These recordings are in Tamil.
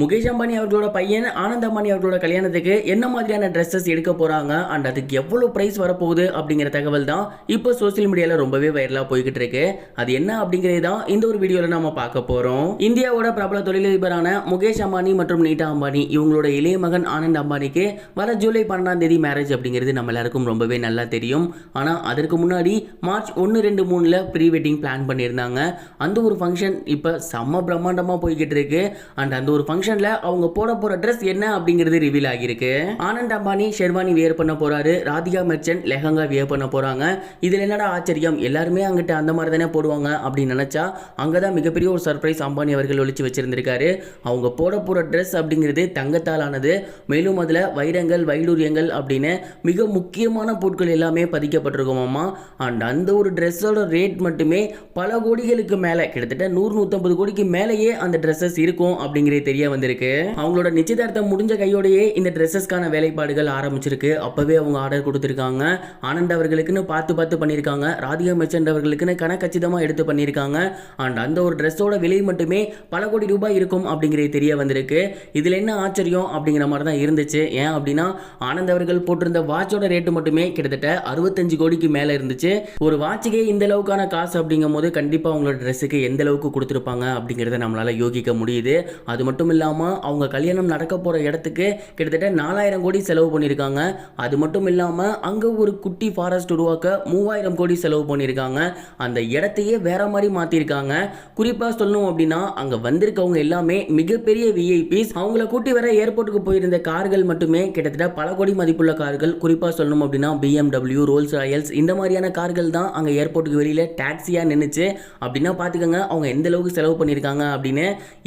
முகேஷ் அம்பானி அவர்களோட பையன் ஆனந்த் அம்பானி அவர்களோட கல்யாணத்துக்கு என்ன மாதிரியான ட்ரெஸ்ஸஸ் எடுக்க போகிறாங்க அண்ட் அதுக்கு எவ்வளோ ப்ரைஸ் வரப்போகுது? அப்படிங்கிற தகவல் தான் இப்போ சோஷியல் மீடியாவில் ரொம்பவே வைரலாக போய்கிட்டு இருக்கு. அது என்ன அப்படிங்கிறது தான் இந்த ஒரு வீடியோவில் நம்ம பார்க்க போகிறோம் இந்தியாவோட பிரபல தொழிலதிபரான முகேஷ் அம்பானி மற்றும் நீட்டா அம்பானி இவங்களோட இளைய மகன் ஆனந்த் அம்பானிக்கு வர ஜூலை பன்னெண்டாம் தேதி மேரேஜ் அப்படிங்கிறது நம்ம எல்லாருக்கும் ரொம்பவே நல்லா தெரியும். ஆனால் அதற்கு முன்னாடி மார்ச் ஒன்று ரெண்டு மூணில் ப்ரீ வெட்டிங் பிளான் பண்ணியிருந்தாங்க. அந்த ஒரு ஃபங்க்ஷன் இப்போ செம்ம பிரம்மாண்டமாக போய்கிட்டு இருக்கு. அண்ட் அந்த ஒரு ஃபங்க்ஷன் ஃபங்க்ஷனில் அவங்க போட போகிற ட்ரெஸ் என்ன அப்படிங்கிறது ரிவீல் ஆகியிருக்கு. ஆனந்த் அம்பானி ஷெர்வானி வியர் பண்ண போகிறாரு ராதிகா மெர்ச்சன்ட் லெஹங்கா வியர் பண்ண போகிறாங்க இதில் என்னடா ஆச்சரியம்? எல்லாருமே அங்கிட்ட அந்த மாதிரி தானே போடுவாங்க அப்படின்னு நினைச்சா அங்கதான் மிகப்பெரிய ஒரு சர்ப்ரைஸ் அம்பானி அவர்கள் ஒழிச்சு வச்சிருந்திருக்காரு. அவங்க போட போகிற ட்ரெஸ் அப்படிங்கிறது தங்கத்தால் ஆனது மேலும் அதில் வைரங்கள் வைடூரியங்கள் அப்படின்னு மிக முக்கியமான பொருட்கள் எல்லாமே பதிக்கப்பட்டிருக்குமாமா அண்ட் அந்த ஒரு ட்ரெஸ்ஸோட ரேட் மட்டுமே பல கோடிகளுக்கு மேலே கிட்டத்தட்ட நூறு நூற்றம்பது கோடிக்கு மேலேயே அந்த ட்ரெஸ்ஸஸ் இருக்கும் அப்படிங்கிறது தெரிய வந்திருக்கு. அவங்களோட நிச்சயதார்த்தம் முடிஞ்ச கையோடையே இந்த ட்ரெஸ்ஸஸ்க்கான வேலைப்பாடுகள் ஆரம்பிச்சிருக்கு. அப்போவே அவங்க ஆர்டர் கொடுத்துருக்காங்க. ஆனந்த் அவர்களுக்குன்னு பார்த்து பார்த்து பண்ணியிருக்காங்க. ராதிகா மெர்ச்சன்ட் அவர்களுக்குன்னு கணக்கச்சிதமாக எடுத்து பண்ணியிருக்காங்க. அண்ட் அந்த ஒரு ட்ரெஸ்ஸோட விலை மட்டுமே பல கோடி ரூபாய் இருக்கும் அப்படிங்கிறது தெரிய வந்திருக்கு. இதில் என்ன ஆச்சரியம் அப்படிங்கிற மாதிரி தான் இருந்துச்சு. ஏன் அப்படின்னா ஆனந்த் அவர்கள் போட்டிருந்த வாட்சோட ரேட்டு மட்டுமே கிட்டத்தட்ட அறுபத்தஞ்சு கோடிக்கு மேலே இருந்துச்சு. ஒரு வாட்சுக்கே இந்த அளவுக்கான காசு அப்படிங்கும் போது கண்டிப்பாக அவங்களோட ட்ரெஸ்ஸுக்கு எந்த அளவுக்கு கொடுத்துருப்பாங்க அப்படிங்கிறத நம்மளால் யோகிக்க முடியுது. அது மட்டும் இல்லாமல் அவங்க கல்யாணம் நடக்க போகிற இடத்துக்கு கிட்டத்தட்ட நாலாயிரம் கோடி செலவு பண்ணியிருக்காங்க. அது மட்டும் இல்லாமல் அங்கே ஒரு குட்டி ஃபாரஸ்ட் உருவாக்க மூவாயிரம் கோடி செலவு பண்ணியிருக்காங்க. அந்த இடத்தையே வேற மாதிரி மாற்றிருக்காங்க குறிப்பாக சொல்லணும் அப்படின்னா அங்கே வந்திருக்கவங்க எல்லாமே மிகப்பெரிய விஐபிஸ் அவங்கள கூட்டி வர ஏர்போர்ட்டுக்கு போயிருந்த கார்கள் மட்டுமே கிட்டத்தட்ட பல கோடி மதிப்புள்ள கார்கள். குறிப்பாக சொல்லணும் அப்படின்னா பிஎம்டபிள்யூ ரோல்ஸ் ராயல்ஸ் இந்த மாதிரியான கார்கள் தான் அங்கே ஏர்போர்ட்டுக்கு வெளியில் டாக்ஸியாக நின்றுச்சு அப்படின்னா பார்த்துக்கோங்க அவங்க எந்த அளவுக்கு செலவு பண்ணியிருக்காங்க அப்படின்னு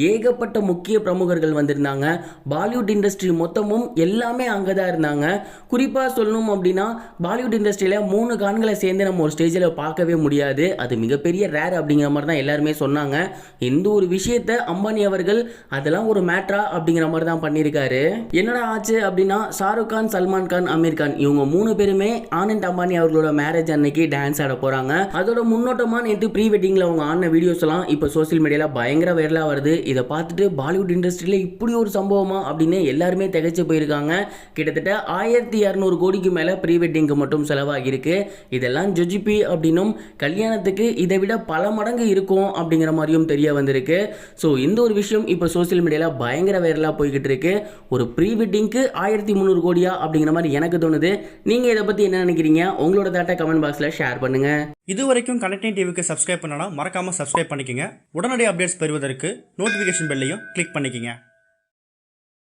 ஏகப்பட்ட முக்கிய பிரமுகர்கள் வந்திருந்தாங்க. பாலிவுட் இண்டஸ்ட்ரி மொத்தமும் எல்லாமே அங்கே தான் இருந்தாங்க. குறிப்பாக சொல்லணும் அப்படின்னா பாலிவுட் இண்டஸ்ட்ரியில் மூணு கான்களை சேர்ந்து நம்ம ஒரு ஸ்டேஜில் பார்க்கவே முடியாது. அது மிகப்பெரிய ரேர் அப்படிங்கிற மாதிரி தான் எல்லாருமே சொன்னாங்க. எந்த ஒரு விஷயத்த அம்பானி அவர்கள் அதெல்லாம் ஒரு மேட்ரா அப்படிங்கிற மாதிரி தான் பண்ணியிருக்காரு. என்னடா ஆச்சு அப்படின்னா ஷாருக் கான் சல்மான் கான் அமீர் கான் இவங்க மூணு பேருமே ஆனந்த் அம்பானி அவர்களோட மேரேஜ் அன்னைக்கு டான்ஸ் ஆட போகிறாங்க அதோட முன்னோட்டமாக நேற்று ப்ரீ வெட்டிங்கில் அவங்க ஆன வீடியோஸ் எல்லாம் இப்போ சோசியல் மீடியாவில் பயங்கர வைரலாக வருது. இதை பார்த்துட்டு பாலிவுட் இண்டஸ்ட்ரியில் இப்படி ஒரு சம்பவமா அப்படின்னு எல்லாருமே திகைச்சு போயிருக்காங்க. கிட்டத்தட்ட ஆயிரத்தி இரநூறு கோடிக்கு மேலே ப்ரீ வெட்டிங்க்கு மட்டும் செலவாகியிருக்கு. இதெல்லாம் ஜொஜிபி அப்படின்னும் கல்யாணத்துக்கு இதை விட பல மடங்கு இருக்கும் அப்படிங்கிற மாதிரியும் தெரிய வந்திருக்கு. ஸோ இந்த ஒரு விஷயம் இப்போ சோஷியல் மீடியாவில் பயங்கர வைரலாக போய்கிட்டு இருக்கு ஒரு ப்ரீ வெட்டிங்க்கு ஆயிரத்தி முந்நூறு கோடியா அப்படிங்கிற மாதிரி எனக்கு தோணுது. நீங்கள் இதை பற்றி என்ன நினைக்கிறீங்க? உங்களோட தாட்டை கமெண்ட் பாக்ஸில் ஷேர் பண்ணுங்கள் இது வரைக்கும் கனெக்டிங் டிவிக்கு சப்ஸ்கிரைப் பண்ணனா மறக்காம சப்ஸ்கிரைப் பண்ணிக்கங்க. உடனடி அப்டேட்ஸ் பெறுவதற்கு நோட்டிஃபிகேஷன் பெல்லையும் கிளிக் பண்ணிக்கங்க. இருக்கீங்க